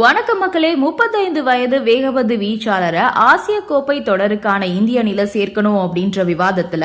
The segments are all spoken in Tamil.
வணக்கம் மக்களே முப்பத்தைந்து வயது வேகபந்து வீச்சாளரை ஆசிய கோப்பை தொடருக்கான இந்திய அணில சேர்க்கணும் அப்படின்ற விவாதத்துல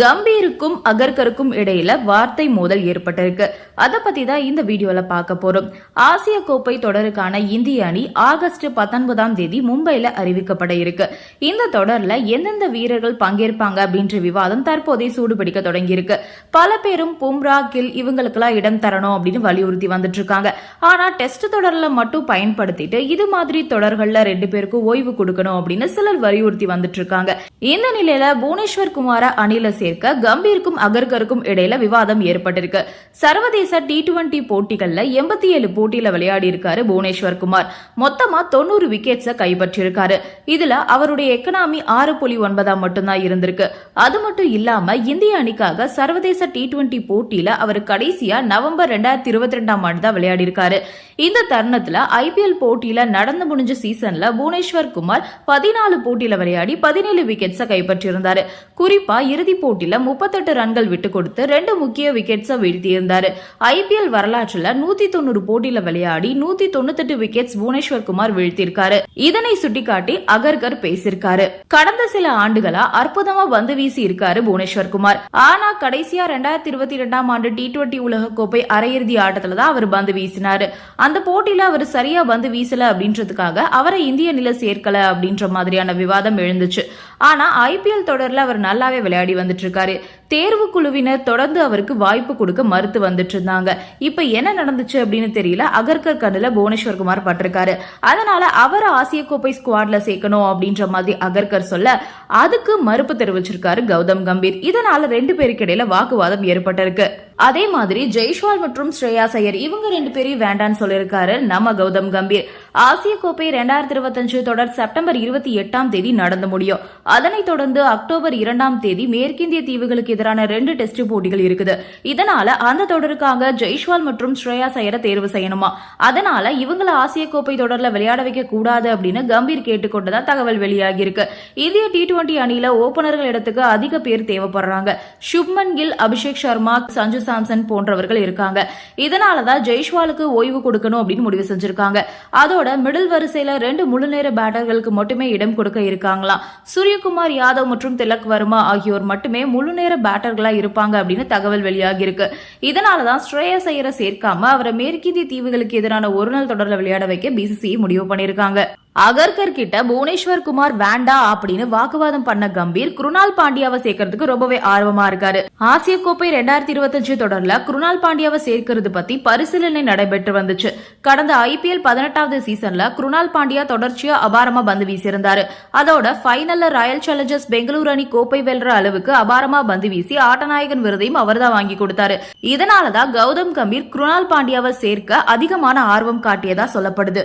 கம்பீருக்கும் அகர்கருக்கும் இடையில வார்த்தை மோதல் ஏற்பட்டிருக்கு. அதை பத்தி தான் இந்த வீடியோல பார்க்க போறோம். ஆசிய கோப்பை தொடருக்கான இந்திய அணி ஆகஸ்ட் பத்தொன்பதாம் தேதி மும்பையில அறிவிக்கப்பட இருக்கு. இந்த தொடர்ல எந்தெந்த வீரர்கள் பங்கேற்பாங்க அப்படின்ற விவாதம் தற்போதைய சூடுபிடிக்க தொடங்கியிருக்கு. பல பேரும் பும்ரா கில் இவங்களுக்கெல்லாம் இடம் தரணும் அப்படின்னு வலியுறுத்தி வந்துட்டு இருக்காங்க. ஆனா டெஸ்ட் தொடர்ல மட்டும் பயன் பயன்படுத்திட்டு இது மாதிரி தொடர்கள்ல ரெண்டு பேருக்கும் ஓய்வு கொடுக்கணும் அப்படின்னு சிலர் வலியுறுத்தி வந்துட்டு இருக்காங்க இந்த நிலையில புவனேஸ்வர் குமார அணில சேர்க்க கம்பீருக்கும் அகர்கருக்கும் இடையில விவாதம் ஏற்பட்டிருக்கு. சர்வதேச டி டுவெண்டி போட்டிகள்ல எண்பத்தி ஏழு போட்டியில விளையாடி இருக்காரு புவனேஸ்வர் குமார். மொத்தமா தொண்ணூறு விக்கெட்ஸ கைப்பற்றிருக்காரு. இதுல அவருடைய எக்கனாமி ஆறு புள்ளி ஒன்பதாம் மட்டும்தான் இருந்திருக்கு. அது மட்டும் இல்லாம இந்திய அணிக்காக சர்வதேச டி டுவெண்டி போட்டியில அவர் கடைசியா நவம்பர் ரெண்டாயிரத்தி இருபத்தி ரெண்டாம் ஆண்டு தான் விளையாடி இருக்காரு இந்த தருணத்துல ஐ ஐபிஎல் போட்டியில நடந்து முடிஞ்ச சீசன்ல புவனேஸ்வர் குமார் பதினாலு போட்டியில விளையாடி பதினேழு விக்கெட்ஸை கைப்பற்றியிருந்தாரு. குறிப்பா இறுதி போட்டியில முப்பத்தெட்டு ரன்கள் விட்டு கொடுத்து ரெண்டு முக்கிய விக்கெட்ஸை வீழ்த்தியிருந்தாரு. ஐபிஎல் வரலாற்றுல நூத்தி தொண்ணூறு போட்டியில விளையாடி நூத்தி தொண்ணூத்தெட்டு விக்கெட்ஸ் புவனேஸ்வர் குமார் வீழ்த்தியிருக்காரு. இதனை சுட்டிக்காட்டி அகர்கர் பேசியிருக்காரு. கடந்த சில ஆண்டுகளா அற்புதமா வந்து வீசி இருக்காரு புவனேஸ்வர் குமார். ஆனா கடைசியா ரெண்டாயிரத்தி இருபத்தி ரெண்டாம் ஆண்டு டி டுவெண்டி உலக கோப்பை அரையிறுதி ஆட்டத்துல தான் அவர் பந்து வீசினாரு. அந்த போட்டியில அவர் சரியா பந்து வீசல அப்படின்றதுக்காக அவரை இந்திய நில சேர்க்கல அப்படின்ற மாதிரியான விவாதம் எழுந்துச்சு. ஆனா ஐபிஎல் தொடர்ல அவர் நல்லாவே விளையாடி வந்துட்டு இருக்காரு தேர்வு குழுவினர் தொடர்ந்து அவருக்கு வாய்ப்பு கொடுக்க மறுத்து வந்துட்டு இருந்தாங்க இப்ப என்ன நடந்துச்சு அப்படின்னு தெரியல. அகர்கர் கண்ணுல புவனேஸ்வர் குமார் பட்டிருக்காரு. அதனால அவர் ஆசிய கோப்பை ஸ்குவாட்ல சேர்க்கணும் அப்படின்ற மாதிரி அகர்கர் சொல்ல அதுக்கு மறுப்பு தெரிவிச்சிருக்காரு கௌதம் கம்பீர். இதனால ரெண்டு பேருக்கு இடையில வாக்குவாதம் ஏற்பட்டிருக்கு. அதே மாதிரி ஜெய்ஷ்வால் மற்றும் ஸ்ரேயா சையர் இவங்க ரெண்டு பேரையும் வேண்டான்னு சொல்லியிருக்காரு நம்ம கௌதம் கம்பீர். ஆசிய கோப்பை ரெண்டாயிரத்தி இருபத்தஞ்சு தொடர் செப்டம்பர் இருபத்தி எட்டாம் தேதி நடந்து முடியும். அதனைத் தொடர்ந்து அக்டோபர் இரண்டாம் தேதி மேற்கிந்திய தீவுகளுக்கு எதிரான ரெண்டு டெஸ்ட் போட்டிகள் இருக்குது. இதனால அந்த தொடருக்காக ஜெய்ஷ்வால் மற்றும் ஸ்ரேயா சையரை தேர்வு செய்யணுமா? அதனால இவங்கள ஆசிய கோப்பை தொடர்ல விளையாட வைக்க கூடாது அப்படின்னு கம்பீர் கேட்டுக்கொண்டதா தகவல் வெளியாகி இருக்கு இந்திய டி டுவெண்டி அணியில ஓபனர்கள் இடத்துக்கு அதிக பேர் தேவைப்படுறாங்க. சுப்மன் கில் அபிஷேக் சர்மா சஞ்சு சாம்சன் போன்றவர்கள் இருக்காங்க. இதனாலதான் ஜெய்ஷ்வாலுக்கு ஓய்வு கொடுக்கணும் அப்படின்னு முடிவு செஞ்சிருக்காங்க. அதோட மிடில் வரிசையில ரெண்டு முழுநேர பேட்டர்களுக்கு மட்டுமே இடம் கொடுக்க இருக்காங்களாம். சூரியகுமார் யாதவ் மற்றும் திலக் வர்மா ஆகியோர் மட்டுமே முழுநேர பேட்டர்களா இருப்பாங்க அப்படின்னு தகவல் வெளியாகி இருக்கு. இதனாலதான் ஸ்ரேயஸ் ஐயரை சேர்க்காம அவரை மேற்கிந்திய தீவுகளுக்கு எதிரான ஒரு நாள் தொடர்ல விளையாட வைக்க பிசிசிஐ முடிவு பண்ணிருக்காங்க அகர்கர் கிட்ட புவனேஸ்வர் குமார் வேண்டா அப்படின்னு வாக்குவாதம் பண்ண கம்பீர் குருணால் பாண்டியாவை சேர்க்கறதுக்கு ரொம்பவே ஆர்வமா இருக்காரு. ஆசிய கோப்பை ரெண்டாயிரத்தி இருபத்தஞ்சு தொடர்ல குருணால் பாண்டியாவை சேர்க்கறது பத்தி பரிசீலனை நடைபெற்று வந்துச்சு. கடந்த ஐபிஎல் பதினெட்டாவது சீசன்ல குருணால் பாண்டியா தொடர்ச்சியா அபாரமா பந்து வீசியிருந்தாரு. அதோட ஃபைனல்ல ராயல் சேலஞ்சர்ஸ் பெங்களூரு அணி கோப்பை வெல்ற அளவுக்கு அபாரமா பந்து வீசி ஆட்டநாயகன் விருதையும் அவர்தான் வாங்கி கொடுத்தாரு. இதனாலதான் கௌதம் கம்பீர் குருணால் பாண்டியாவை சேர்க்க அதிகமான ஆர்வம் காட்டியதா சொல்லப்படுது.